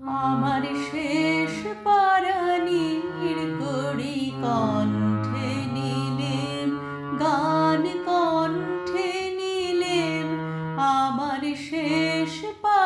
আমার শেষ পারানির করি কণ্ঠে নিলেন গান কণ্ঠে নিলেন আমার শেষ পার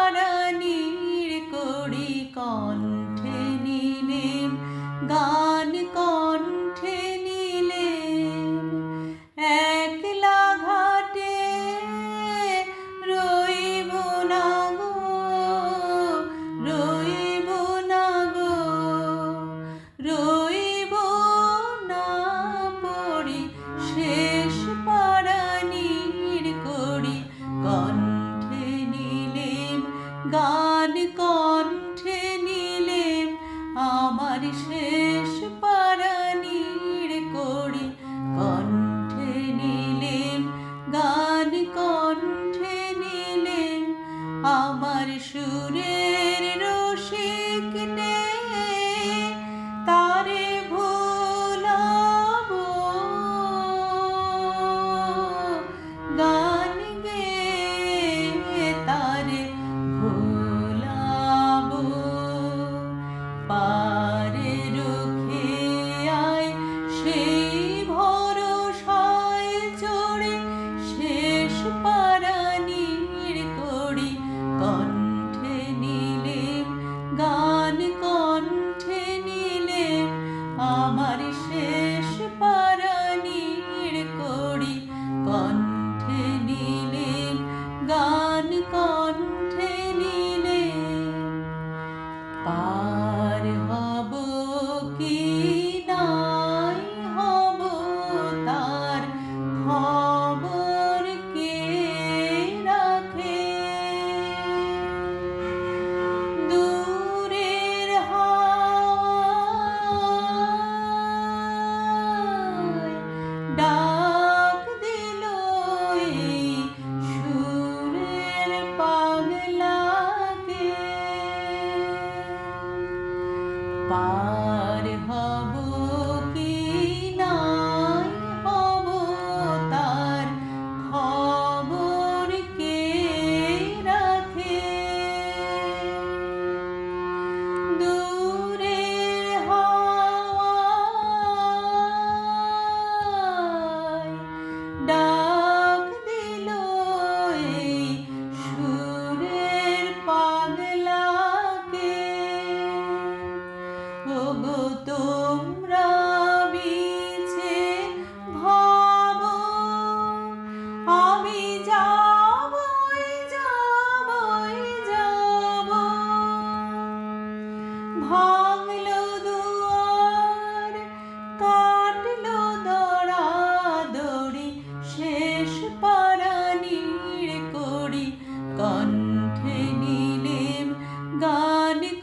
গান কণ্ঠে নিলে আমার শেষ পারানির করি কণ্ঠে নিলে গান কণ্ঠে নিলে আমার সুরে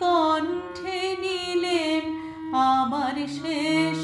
কণ্ঠে নিলেন আমার শেষ